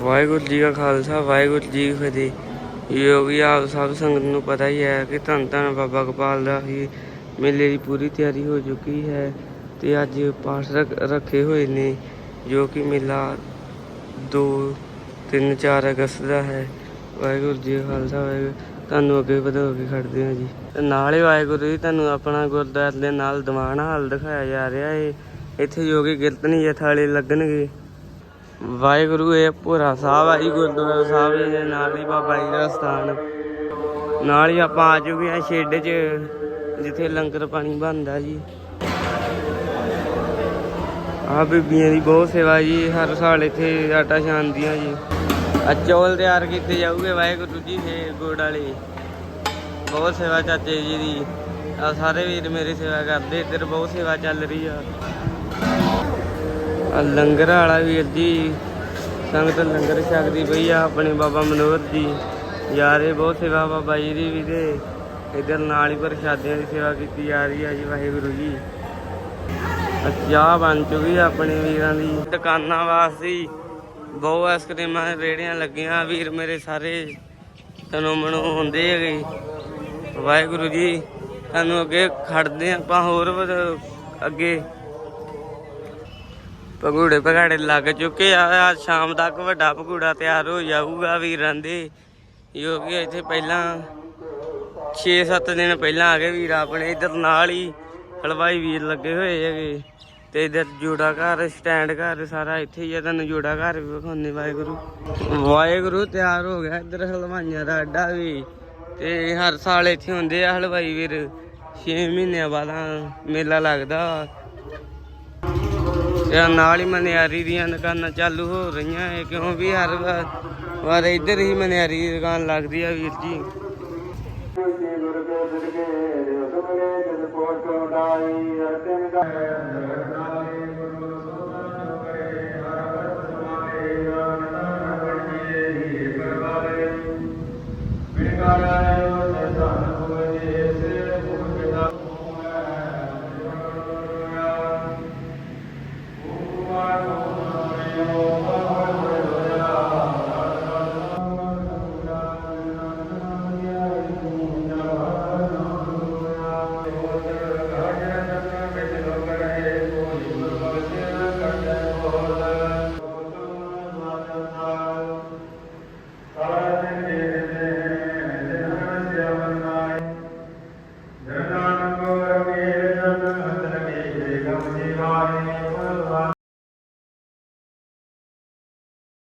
ਵਾਹਿਗੁਰੂ ਜੀ ਕਾ ਖਾਲਸਾ, ਵਾਹਿਗੁਰੂ ਜੀ ਕੀ ਫਤਿਹ। ਯੋਗੀ ਆਪ ਸਭ ਸੰਗਤ ਨੂੰ ਪਤਾ ਹੀ ਹੈ ਕਿ ਧੰਨ ਧੰਨ ਬਾਬਾ ਗੋਪਾਲ ਦਾ ਹੀ ਮੇਲੇ ਦੀ ਪੂਰੀ ਤਿਆਰੀ ਹੋ ਚੁੱਕੀ ਹੈ ਤੇ ਅੱਜ ਪਾਠ ਰੱਖੇ ਹੋਏ ਨੇ ਜੋ ਕਿ ਮੇਲਾ 2 3 4 ਅਗਸਤ ਦਾ ਹੈ। ਵਾਹਿਗੁਰੂ ਜੀ ਕਾ ਖਾਲਸਾ, ਵਾਹਿਗੁਰੂ, ਤੁਹਾਨੂੰ ਅੱਗੇ ਵਧਾ ਕੇ ਖੜਦੇ ਹਾਂ ਜੀ। ਤੇ ਨਾਲ ਹੀ ਵਾਹਿਗੁਰੂ ਜੀ, ਤੁਹਾਨੂੰ ਆਪਣਾ ਗੁਰਦੁਆਰੇ ਦੇ ਨਾਲ ਦੀਵਾਨ ਹਾਲ ਦਿਖਾਇਆ ਜਾ ਰਿਹਾ ਹੈ ਇੱਥੇ ਯੋਗੀ ਕੀਰਤਨੀ ਜਥਾ ਵਾਲੇ ਲੱਗਣਗੇ। ਵਾਹਿਗੁਰੂ, ਇਹ ਭੋਰਾ ਸਾਹਿਬ ਆ ਜੀ, ਗੁਰਦੁਆਰਾ ਸਾਹਿਬ ਜੀ ਦੇ ਨਾਲ ਹੀ ਬਾਬਾ ਜੀ ਦਾ ਸਥਾਨ। ਨਾਲ ਹੀ ਆਪਾਂ ਆ ਚੁੱਕੇ ਹਾਂ ਸ਼ੇਡ 'ਚ, ਜਿੱਥੇ ਲੰਗਰ ਪਾਣੀ ਬਣਦਾ ਜੀ। ਆ ਬੀਬੀਆਂ ਦੀ ਬਹੁਤ ਸੇਵਾ ਜੀ, ਹਰ ਸਾਲ ਇੱਥੇ ਆਟਾ ਛਾਣਦੀਆਂ ਜੀ। ਆ ਚੌਲ ਤਿਆਰ ਕੀਤੇ ਜਾਊਗੇ ਵਾਹਿਗੁਰੂ ਜੀ ਦੇ ਗੁੜ ਵਾਲੇ। ਬਹੁਤ ਸੇਵਾ ਚਾਚੇ ਜੀ ਦੀ। ਆ ਸਾਰੇ ਵੀਰ ਮੇਰੀ ਸੇਵਾ ਕਰਦੇ, ਇੱਧਰ ਬਹੁਤ ਸੇਵਾ ਚੱਲ ਰਹੀ ਆ। ਆ ਲੰਗਰ ਵਾਲਾ ਵੀਰ ਜੀ। ਸੰਗਤ ਲੰਗਰ ਛਕਦੀ ਪਈ ਆ ਆਪਣੇ ਬਾਬਾ ਮਨੋਹਰ ਜੀ। ਯਾਰੇ ਬਹੁਤ ਸੇਵਾ ਬਾਬਾ ਜੀ ਦੀ ਵੀ ਤੇ ਇਧਰ ਨਾਲ ਹੀ ਪ੍ਰਸ਼ਾਦਿਆਂ ਦੀ ਸੇਵਾ ਕੀਤੀ ਜਾ ਰਹੀ ਆ ਜੀ ਵਾਹਿਗੁਰੂ ਜੀ। ਚਾਹ ਬਣ ਚੁੱਕੀ ਆ ਆਪਣੇ ਵੀਰਾਂ ਦੀ। ਦੁਕਾਨਾਂ ਵਾਸਤੇ ਬਹੁਤ ਆਈਸਕ੍ਰੀਮਾਂ ਦੀਆਂ ਰੇੜੀਆਂ ਲੱਗੀਆਂ। ਵੀਰ ਮੇਰੇ ਸਾਰੇ ਤਨੋਂ ਮਨੋਂ ਹੁੰਦੇ ਹੈਗੇ। ਵਾਹਿਗੁਰੂ ਜੀ, ਤੁਹਾਨੂੰ ਅੱਗੇ ਖੜਦੇ ਹਾਂ ਆਪਾਂ ਹੋਰ ਅੱਗੇ ਪਗੂੜੇ ਪਗਾੜੇ ਲੱਗ ਚੁੱਕੇ ਆ। ਆ ਸ਼ਾਮ ਤੱਕ ਵੱਡਾ ਪਗੂੜਾ ਤਿਆਰ ਹੋ ਜਾਊਗਾ ਵੀਰਾਂ ਦੇ। ਜੋ ਕਿ ਇੱਥੇ ਪਹਿਲਾਂ 6-7 ਦਿਨ ਪਹਿਲਾਂ ਆ ਗਏ ਵੀਰ ਆਪਣੇ। ਇਧਰ ਨਾਲ ਹੀ ਹਲਵਾਈ ਵੀਰ ਲੱਗੇ ਹੋਏ ਹੈਗੇ। ਤੇ ਇਧਰ ਜੋੜਾ ਘਰ, ਸਟੈਂਡ ਘਰ ਸਾਰਾ ਇੱਥੇ ਹੀ ਆ। ਤੁਹਾਨੂੰ ਜੋੜਾ ਘਰ ਵੀ ਵਿਖਾਉਂਦੇ ਵਾਹਿਗੁਰੂ। ਵਾਹਿਗੁਰੂ ਤਿਆਰ ਹੋ ਗਿਆ ਇਧਰ ਹਲਵਾਈਆਂ ਦਾ ਅੱਡਾ ਵੀ। ਤੇ ਹਰ ਸਾਲ ਇੱਥੇ ਹੁੰਦੇ ਆ ਹਲਵਾਈ ਵੀਰ। 6 ਮਹੀਨਿਆਂ ਬਾਅਦ ਮੇਲਾ ਲੱਗਦਾ। ਤੇ ਨਾਲ ਹੀ ਮਨਿਆਰੀ ਦੀਆਂ ਦੁਕਾਨਾਂ ਚਾਲੂ ਹੋ ਰਹੀਆਂ ਹੈ ਕਿਉਂ ਵੀ ਹਰ ਵਾਰ ਵਾਰ ਇੱਧਰ ਹੀ ਮਨਿਆਰੀ ਦੀ ਦੁਕਾਨ ਲੱਗਦੀ ਆ ਵੀਰ ਜੀ। ਗੁਰੂ ਕੇ ਦਿਲ ਕੇ ਰਿਓ ਸੁਮਰੇ ਜਦ ਪੋਟ ਉਡਾਈ ਅਤਿਨ ਦਾ